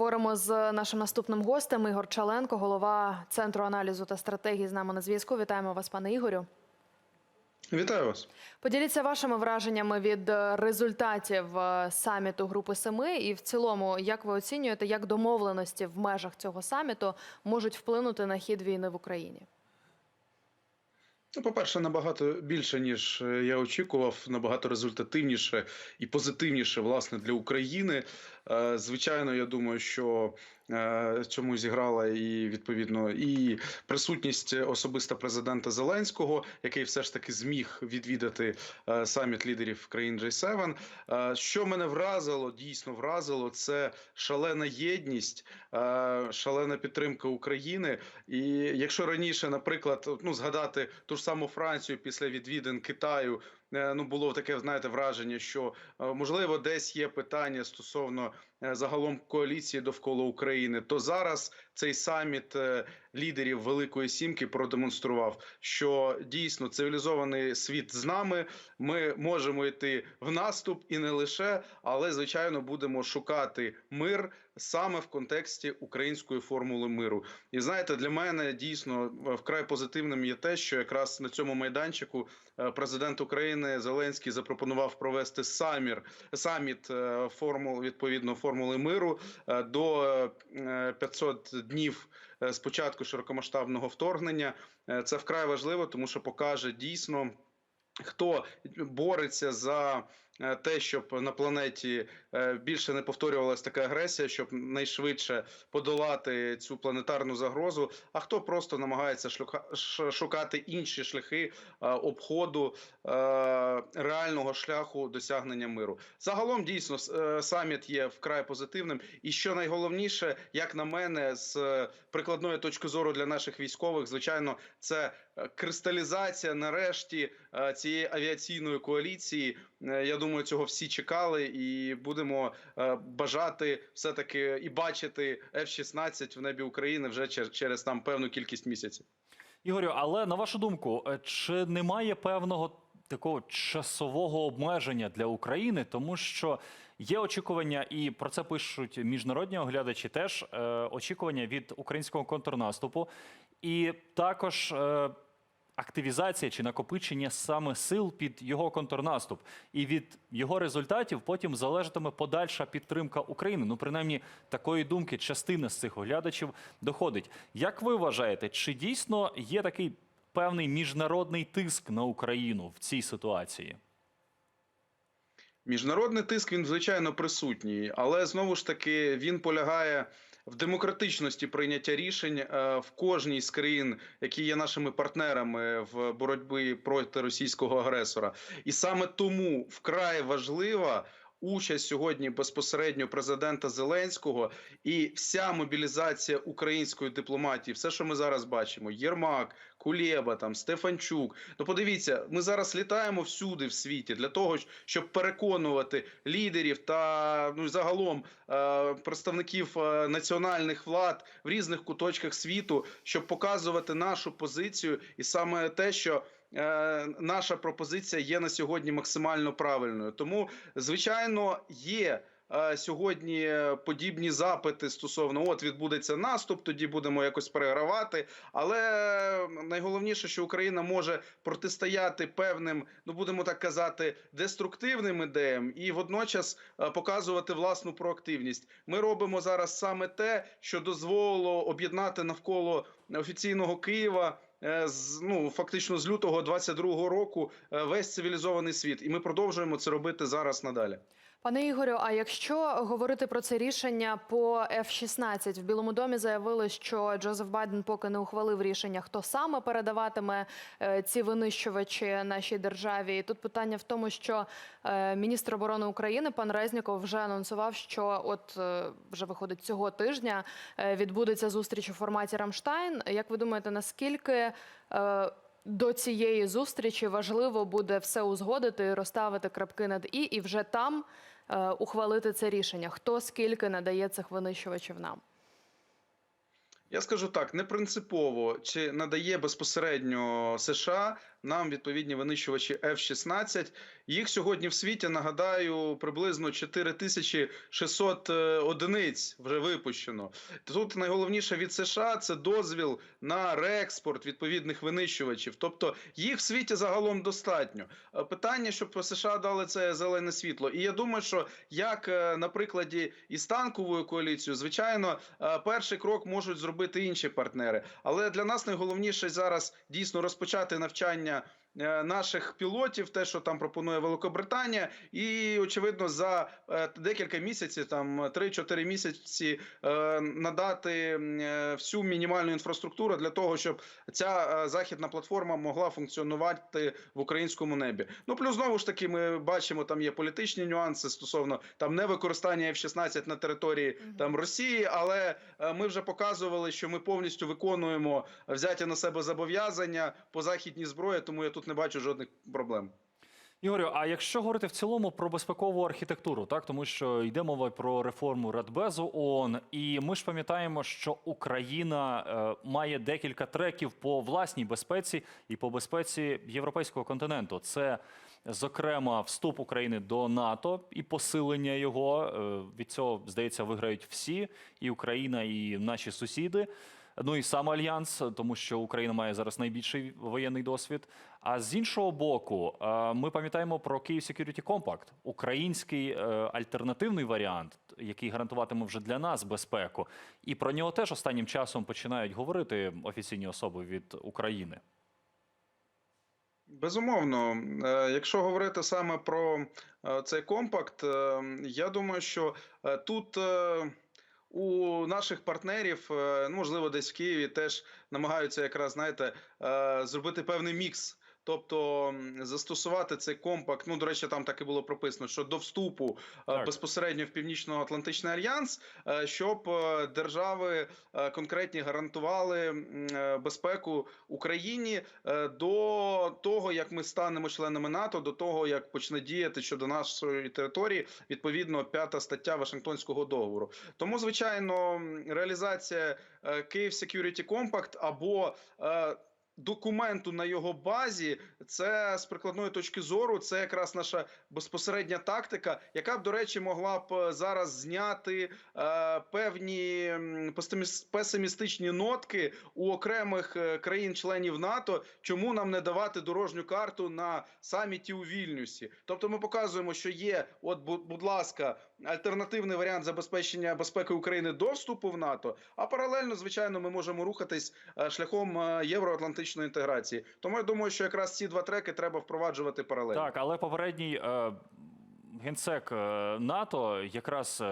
Поговоримо з нашим наступним гостем Ігор Чаленко, голова центру аналізу та стратегії з нами на зв'язку. Вітаємо вас, пане Ігорю. Вітаю вас. Поділіться вашими враженнями від е, результатів е, саміту Групи Семи. І в цілому, як ви оцінюєте, як домовленості в межах цього саміту можуть вплинути на хід війни в Україні? Ну, по-перше, набагато більше ніж е, я очікував, набагато результативніше і позитивніше власне для України. Е, Звичайно, я думаю, що е, цьому зіграла і відповідно і присутність особиста президента Зеленського, який все ж таки зміг відвідати е, саміт лідерів країн G7. Е, Що мене вразило, дійсно вразило, це шалена єдність, шалена підтримка України. І якщо раніше, наприклад, ну згадати ту ж саму Францію після відвідин Китаю. Е, Ну, було таке, знаєте, враження, що е, можливо десь є питання стосовно загалом коаліції довкола України. То зараз цей саміт е, лідерів Великої Сімки продемонстрував, що дійсно цивілізований світ з нами. Ми можемо йти в наступ і не лише, але звичайно будемо шукати мир саме в контексті української формули миру. І знаєте, для мене дійсно е, вкрай позитивним є те, що якраз на цьому майданчику е, президент України Зеленський запропонував провести самір саміт е, формул відповідно формули миру е, до е, 500 днів е, з початку широкомасштабного вторгнення. Е, Це вкрай важливо, тому що покаже дійсно. Хто бореться за е, те, щоб на планеті е, більше не повторювалася така агресія, щоб найшвидше подолати цю планетарну загрозу? А хто просто намагається шукати інші шляхи е, обходу е, реального шляху досягнення миру? Загалом дійсно е, саміт є вкрай позитивним. І що найголовніше, як на мене, з е, прикладної точки зору для наших військових, звичайно, це е, кристалізація нарешті е, цієї авіаційної коаліції. Е, Я думаю, цього всі чекали, і будемо е, бажати все таки і бачити F-16 в небі України вже чер- через там певну кількість місяців. Ігорю, але на вашу думку, е, чи немає певного такого часового обмеження для України, тому що є очікування, і про це пишуть міжнародні оглядачі, теж е, очікування від українського контрнаступу, і також. Е, Активізація чи накопичення саме сил під його контрнаступ, і від його результатів потім залежатиме подальша підтримка України. Ну, принаймні, такої думки частина з цих оглядачів доходить. Як ви вважаєте, чи дійсно є такий певний міжнародний тиск на Україну в цій ситуації? Міжнародний тиск він звичайно присутній, але знову ж таки він полягає в демократичності прийняття рішень е, в кожній з країн, які є нашими партнерами в боротьбі проти російського агресора, і саме тому вкрай важлива. Участь сьогодні безпосередньо президента Зеленського і вся мобілізація української дипломатії, все, що ми зараз бачимо: Єрмак, Кулєба, там Стефанчук. Ну, подивіться, ми зараз літаємо всюди в світі для того, щоб переконувати лідерів та ну загалом е, представників е, національних влад в різних куточках світу, щоб показувати нашу позицію, і саме те, що наша пропозиція є на сьогодні максимально правильною. Тому, звичайно, є. е, Сьогодні подібні запити стосовно от відбудеться наступ, тоді будемо якось перегравати. Але найголовніше, що Україна може протистояти певним, ну будемо так казати, деструктивним ідеям і водночас е, показувати власну проактивність. Ми робимо зараз саме те, що дозволило об'єднати навколо офіційного Києва. Е, З ну фактично з лютого 22-го року е, весь цивілізований світ, і ми продовжуємо це робити зараз надалі. Пане Ігорю, а якщо говорити про це рішення по F-16, в Білому домі заявили, що Джозеф Байден поки не ухвалив рішення, хто саме передаватиме е, ці винищувачі нашій державі. І тут питання в тому, що е, міністр оборони України пан Резніков вже анонсував, що от е, вже виходить цього тижня відбудеться зустріч у форматі Рамштайн. Як ви думаєте, наскільки до цієї зустрічі важливо буде все узгодити, розставити крапки над і, і вже там е, ухвалити це рішення. Хто скільки надає цих винищувачів нам? Я скажу так: не принципово чи надає безпосередньо США нам відповідні винищувачі F-16. Їх сьогодні в світі нагадаю приблизно 4600 е, одиниць вже випущено. Тут найголовніше від США це дозвіл на реекспорт відповідних винищувачів. Тобто їх в світі загалом достатньо. Е, Питання, щоб США дали це зелене світло. І я думаю, що як е, на прикладі із танковою коаліцією, звичайно, перший крок можуть зробити інші партнери. Але для нас найголовніше зараз дійсно розпочати навчання. Е, Наших пілотів, те, що там пропонує Великобританія, і очевидно, за е, декілька місяців, там 3-4 місяці, е, надати е, всю мінімальну інфраструктуру для того, щоб ця е, західна платформа могла функціонувати в українському небі. Ну плюс знову ж таки, ми бачимо, там є політичні нюанси стосовно там невикористання F-16 на території там Росії, але е, ми вже показували, що ми повністю виконуємо взяті на себе зобов'язання по західній зброї, тому я тут не бачу жодних проблем. Ігорю, а якщо говорити в цілому про безпекову архітектуру, так тому що йде мова про реформу Радбезу ООН, і ми ж пам'ятаємо, що Україна е, має декілька треків по власній безпеці і по безпеці європейського континенту. Це зокрема вступ України до НАТО і посилення його. Е, від цього здається виграють всі, і Україна, і наші сусіди. Ну і сам альянс, тому що Україна має зараз найбільший воєнний досвід. А з іншого боку, е, ми пам'ятаємо про Київ Security Compact, український е, альтернативний варіант, який гарантуватиме вже для нас безпеку. І про нього теж останнім часом починають говорити офіційні особи від України. Безумовно, Е, якщо говорити саме про цей компакт, я думаю, що тут у наших партнерів, ну, можливо, десь в Києві теж намагаються якраз знаєте зробити певний мікс. Тобто застосувати цей компакт, ну до речі, там так і було прописано, що до вступу е, Так. безпосередньо в Північно-Атлантичний альянс, е, щоб е, держави конкретні гарантували безпеку Україні до того, як ми станемо членами НАТО, до того як почне діяти щодо нашої території, відповідно, п'ята стаття Вашингтонського договору. Тому, звичайно, реалізація Київ Security Compact або Документу на його базі, це з прикладної точки зору, це якраз наша безпосередня тактика, яка б, до речі, могла б е, зараз зняти е, певні песимістичні нотки у окремих е, країн-членів НАТО, чому нам не давати дорожню карту на саміті у Вільнюсі. Тобто, ми показуємо, що є, от, бу- будь ласка, альтернативний варіант забезпечення безпеки України до вступу в НАТО. А паралельно, звичайно, ми можемо рухатись е, шляхом е, євроатлантичної інтеграції. Тому я думаю, що якраз ці два треки треба впроваджувати паралельно. Так, але попередній е, генсек е, НАТО, якраз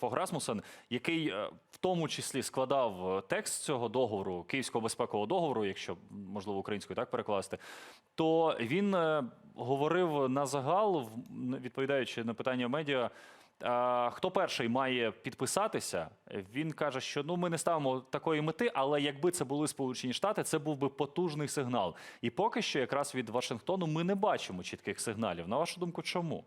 Фог Расмусен, який в тому числі складав текст цього договору, Київського безпекового договору, якщо можливо українською так перекласти, то він говорив на загал, відповідаючи на питання медіа. Хто перший має підписатися? Він каже, що ну ми не ставимо такої мети, але якби це були Сполучені Штати, це був би потужний сигнал. І поки що, якраз від Вашингтону, ми не бачимо чітких сигналів. На вашу думку, чому?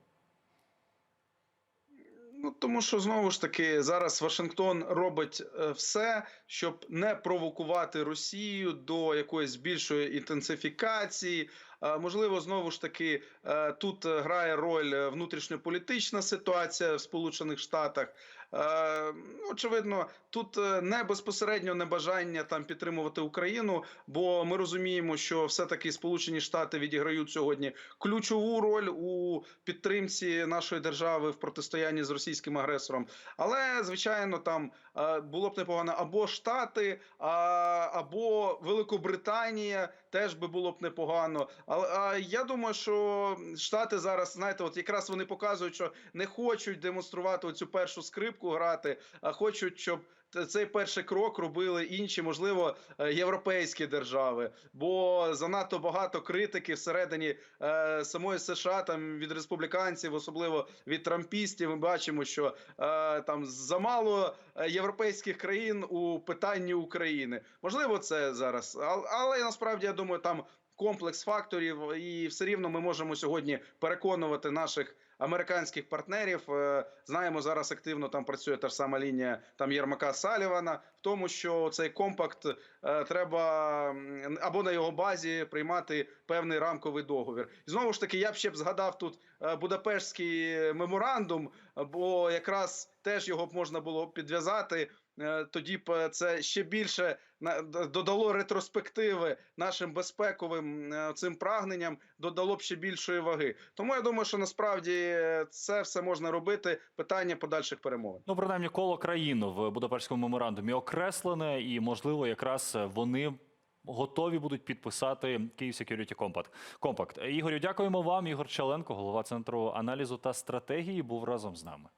Ну тому що знову ж таки зараз Вашингтон робить е, все, щоб не провокувати Росію до якоїсь більшої інтенсифікації. Е, Можливо, знову ж таки е, тут грає роль внутрішньополітична ситуація в Сполучених Штатах. Е, Очевидно, тут е, не безпосередньо небажання там підтримувати Україну, бо ми розуміємо, що все-таки Сполучені Штати відіграють сьогодні ключову роль у підтримці нашої держави в протистоянні з російським агресором. Але звичайно, там е, було б непогано або Штати, або Великобританія теж би було б непогано. Але я думаю, що Штати зараз, знаєте, от якраз вони показують, що не хочуть демонструвати оцю першу скрипку грати, а хочуть, щоб. Цей перший крок робили інші, можливо, е, європейські держави, бо занадто багато критики всередині е, самої США, там від республіканців, особливо від трампістів. Ми бачимо, що е, там замало е, європейських країн у питанні України. Можливо, це зараз, але, але насправді я думаю, там комплекс факторів, і все рівно ми можемо сьогодні переконувати наших. Американських партнерів Е, знаємо зараз активно там працює та ж сама лінія там Єрмака Салівана, в тому, що цей компакт е, треба або на його базі приймати певний рамковий договір. І знову ж таки, я б ще б згадав тут е, Будапештський меморандум, бо якраз теж його б можна було підв'язати. Е, Тоді б е, це ще більше додало ретроспективи нашим безпековим е, цим прагненням, додало б ще більшої ваги. Тому я думаю, що насправді це все можна робити. Питання подальших перемовин. Ну, принаймні, коло країн в Будапештському меморандумі окреслене, і можливо, якраз вони готові будуть підписати Київ Security Compact. Compact. Ігорю, дякуємо вам. Ігор Чаленко, голова центру аналізу та стратегії, був разом з нами.